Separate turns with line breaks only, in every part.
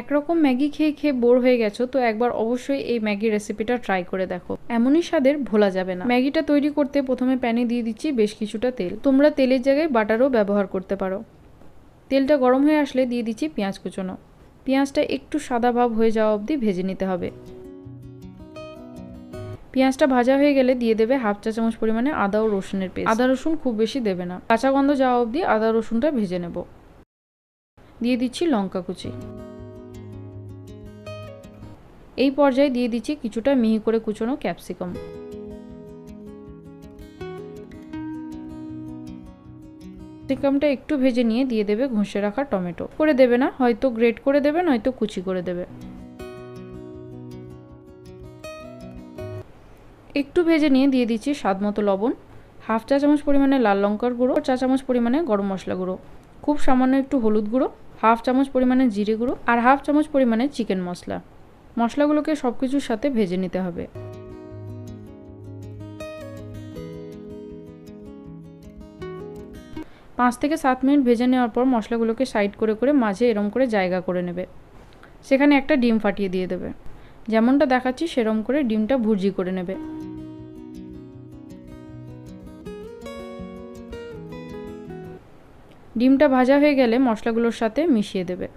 একরকম ম্যাগি খেয়ে খেয়ে বোর হয়ে গেছো, তো একবার অবশ্যই এই ম্যাগি রেসিপিটা ট্রাই করে দেখো। এমনই স্বাদের ভোলা যাবে না। ম্যাগিটা তৈরি করতে প্রথমে প্যানে দিয়ে দিচ্ছি বেশ কিছুটা তেল। তোমরা তেলের জায়গায় বাটারও ব্যবহার করতে পারো। তেলটা গরম হয়ে আসলে দিয়ে দিচ্ছি পেঁয়াজ কুচোনো। পেঁয়াজটা একটু সাদা ভাব হয়ে যাওয়া অবধি ভেজে নিতে হবে। পেঁয়াজটা ভাজা হয়ে গেলে দিয়ে দেবে হাফ চা চামচ পরিমাণে আদা ও রসুনের পেস্ট। আদা রসুন খুব বেশি দেবে না। কাঁচা গন্ধ যাওয়া অবধি আদা রসুনটা ভেজে নেব। দিয়ে দিচ্ছি লঙ্কা কুচি। এই পর্যায়ে দিয়ে দিচ্ছি কিছুটা মিহি করে কুচোনো ক্যাপসিকাম। ক্যাপসিকামটা একটু ভেজে নিয়ে দিয়ে দেবে ঘষে রাখা টমেটো। করে দেবে না, হয়তো গ্রেট করে দেবে, নয়তো কুচি করে দেবে। একটু ভেজে নিয়ে দিয়ে দিচ্ছি স্বাদ মতো লবণ, হাফ চা চামচ পরিমাণে লাল লঙ্কার গুঁড়ো চা চামচ পরিমাণে গরম মশলা গুঁড়ো, খুব সামান্য একটু হলুদ গুঁড়ো, হাফ চামচ পরিমাণে জিরে গুঁড়ো আর হাফ চামচ পরিমাণে চিকেন মশলা। মশলাগুলোকে সব কিছুর সাথে ভেজে নিতে হবে। পাঁচ থেকে সাত মিনিট ভেজে নেওয়ার পর মশলাগুলোকে সাইড করে করে মাঝে এরম করে জায়গা করে নেবে। সেখানে একটা ডিম ফাটিয়ে দিয়ে দেবে। যেমনটা দেখাচ্ছি সেরম করে ডিমটা ভুর্জি করে নেবে। ডিমটা ভাজা হয়ে গেলে মশলাগুলোর সাথে মিশিয়ে দেবে।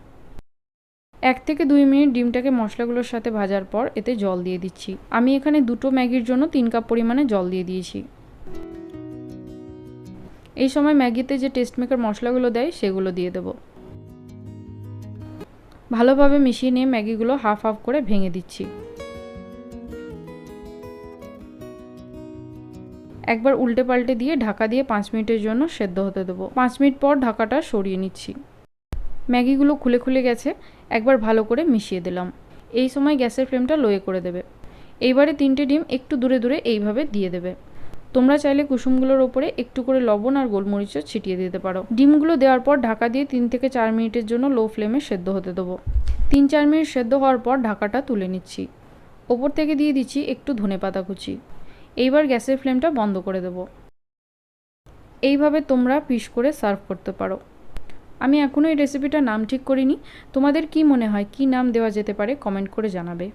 এক থেকে দুই মিনিট ডিমটাকে মশলাগুলোর সাথে ভাজার পর এতে জল দিয়ে দিচ্ছি। আমি এখানে দুটো ম্যাগির জন্য তিন কাপ পরিমাণে জল দিয়ে দিয়েছি। এই সময় ম্যাগিতে যে টেস্ট মেকার মশলাগুলো দেয়, সেগুলো দিয়ে দেবো। ভালোভাবে মিশিয়ে নিয়ে ম্যাগিগুলো হাফ হাফ করে ভেঙে দিচ্ছি। একবার উল্টে পাল্টে দিয়ে ঢাকা দিয়ে পাঁচ মিনিটের জন্য সেদ্ধ হতে দেবো। পাঁচ মিনিট পর ঢাকাটা সরিয়ে নিচ্ছি। ম্যাগিগুলো খুলে খুলে গেছে, একবার ভালো করে মিশিয়ে দিলাম। এই সময় গ্যাসের ফ্লেমটা লোয়ে করে দেবে। এইবারে তিনটে ডিম একটু দূরে দূরে এইভাবে দিয়ে দেবে। তোমরা চাইলে কুসুমগুলোর ওপরে একটু করে লবণ আর গোলমরিচও ছিটিয়ে দিতে পারো। ডিমগুলো দেওয়ার পর ঢাকা দিয়ে তিন থেকে চার মিনিটের জন্য লো ফ্লেমে সেদ্ধ হতে দেবো। তিন চার মিনিট সেদ্ধ হওয়ার পর ঢাকাটা তুলে নিচ্ছি। ওপর থেকে দিয়ে দিচ্ছি একটু ধনে পাতা কুচি। এইবার গ্যাসের ফ্লেমটা বন্ধ করে দেব। এইভাবে তোমরা পিস করে সার্ভ করতে পারো। আমি এখনও এই রেসিপিটার নাম ঠিক করিনি। তোমাদের কি মনে হয়? কি নাম দেওয়া যেতে পারে? কমেন্ট করে জানাবে।